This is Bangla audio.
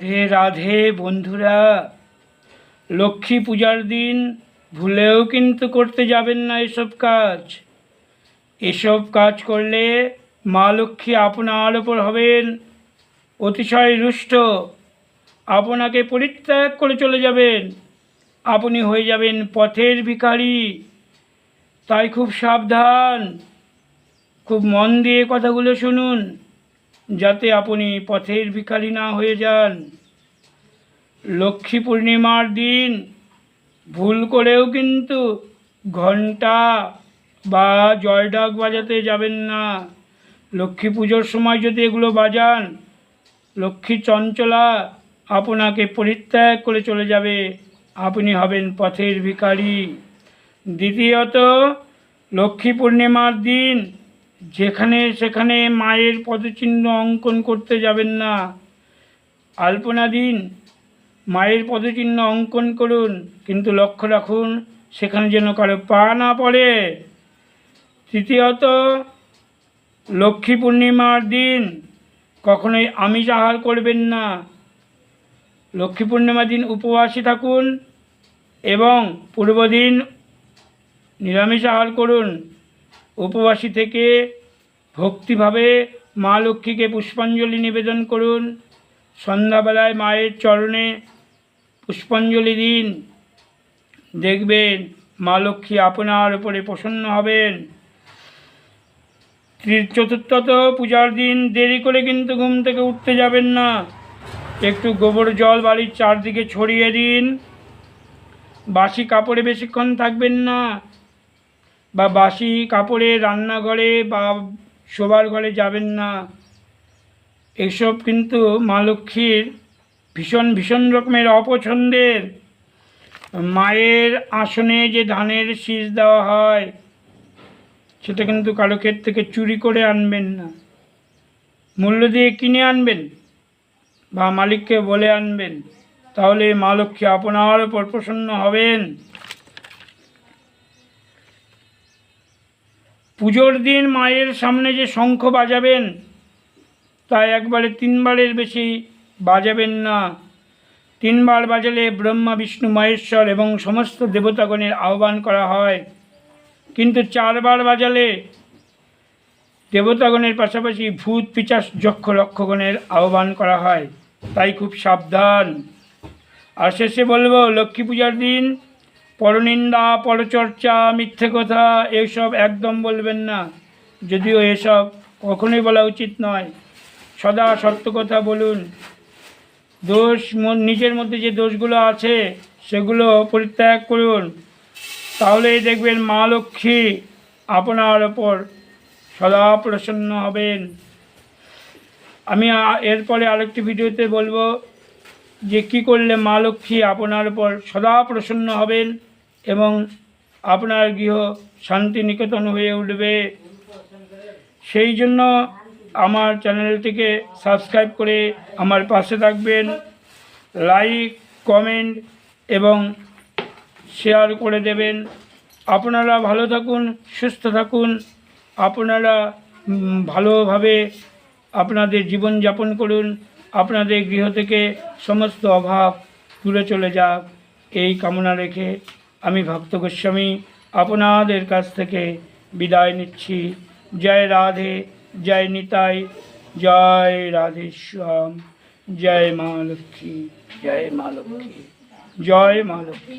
রাধে রাধে বন্ধুরা। লক্ষ্মী পূজার দিন, ভুলেও কিন্তু করতে যাবেন না এসব কাজ। এসব কাজ করলে মা লক্ষ্মী আপনার ওপর হবেন, অতিশয় রুষ্ট। আপনাকে পরিত্যাগ করে চলে যাবেন, আপনি হয়ে যাবেন পথের ভিখারি। তাই খুব সাবধান, খুব মন দিয়ে কথাগুলো শুনুন। যাতে আপনি পথের ভিখারি না হয়ে যান। লক্ষ্মী পূর্ণিমার দিন ভুল করেও কিন্তু ঘণ্টা বা জয়ডাক বাজাতে যাবেন না। লক্ষ্মী পুজোর সময় যদি এগুলো বাজান, লক্ষ্মী চঞ্চলা আপনাকে পরিত্যাগ করে চলে যাবে। আপনি হবেন পথের ভিখারি। দ্বিতীয়ত, লক্ষ্মী পূর্ণিমার দিন যেখানে সেখানে মায়ের পদচিহ্ন অঙ্কন করতে যাবেন না। আলপনা দিন, মায়ের পদচিহ্ন অঙ্কন করুন, কিন্তু লক্ষ্য রাখুন, সেখানে যেন কারও পা না পড়ে। তৃতীয়ত, লক্ষ্মী পূর্ণিমার দিন, কখনোই আমিষ আহার করবেন না। লক্ষ্মী পূর্ণিমার দিন উপবাসী থাকুন এবং পূর্বদিন নিরামিষ আহার করুন। উপবাসী থেকে ভক্তিভাবে মা লক্ষ্মীকে পুষ্পাঞ্জলি নিবেদন করুন। সন্ধ্যাবেলায় মায়ের চরণে পুষ্পাঞ্জলি দিন। দেখবেন মা লক্ষ্মী আপনার উপরে প্রসন্ন হবেন। ত্রি- চতুর্থত পূজার দিন দেরি করে কিন্তু ঘুম থেকে উঠতে যাবেন না। একটু গোবর জল বাড়ির চারদিকে ছড়িয়ে দিন। বাসি কাপড়ে বেশিক্ষণ থাকবেন না। বা বাসি কাপড়ে রান্নাঘরে বা শোবার ঘরে যাবেন না। এসব কিন্তু মা লক্ষ্মীর ভীষণ ভীষণ রকমের অপছন্দের। মায়ের আসনে যে ধানের শীষ দেওয়া হয়, সেটা কিন্তু কারও ক্ষেত থেকে চুরি করে আনবেন না। মূল্য দিয়ে কিনে আনবেন বা মালিককে বলে আনবেন, তাহলে মা লক্ষ্মী আপনার ওপর প্রসন্ন হবেন। পুজোর দিন মায়ের সামনে যে শঙ্খ বাজাবেন তা একবারে তিনবারের বেশি বাজাবেন না। তিনবার বাজালে ব্রহ্মা, বিষ্ণু, মহেশ্বর এবং সমস্ত দেবতাগণের আহ্বান করা হয়। কিন্তু চারবার বাজালে দেবতাগণের পাশাপাশি ভূত, পিচাস, যক্ষ, রক্ষগণের আহ্বান করা হয়। তাই খুব সাবধান। আর শেষে বলব, লক্ষ্মী পূজার দিন পরনিন্দা, পরচর্চা, মিথ্যে কথা এইসব একদম বলবেন না। যদিও এসব কখনোই বলা উচিত নয়। সদা সত্য কথা বলুন। দোষ নিজের মধ্যে যে দোষগুলো আছে, সেগুলো পরিত্যাগ করুন। তাহলেই দেখবেন মা লক্ষ্মী আপনার ওপর সদা প্রসন্ন হবেন। আমি এরপরে আরেকটি ভিডিওতে বলব যে কী করলে মা লক্ষ্মী আপনার উপর সদা প্রসন্ন হবেন। এবং আপনার গৃহ শান্তি নিকেতন হয়ে উঠবে। সেই জন্য আমার চ্যানেলটিকে সাবস্ক্রাইব করে আমার পাশে থাকবেন। লাইক, কমেন্ট এবং শেয়ার করে দেবেন। আপনারা ভালো থাকুন, সুস্থ থাকুন। আপনারা ভালোভাবে আপনাদের জীবন যাপন করুন। আপনাদের গৃহ থেকে সমস্ত অভাব দূরে চলে যাক। এই কামনা রেখে আমি ভক্ত গোস্বামী, আপনাদের কাছ থেকে বিদায় নিচ্ছি। জয় রাধে, জয় নিতাই, জয় রাধেশ্যাম, জয় মা লক্ষ্মী, জয় মা লক্ষ্মী, জয় মা লক্ষ্মী।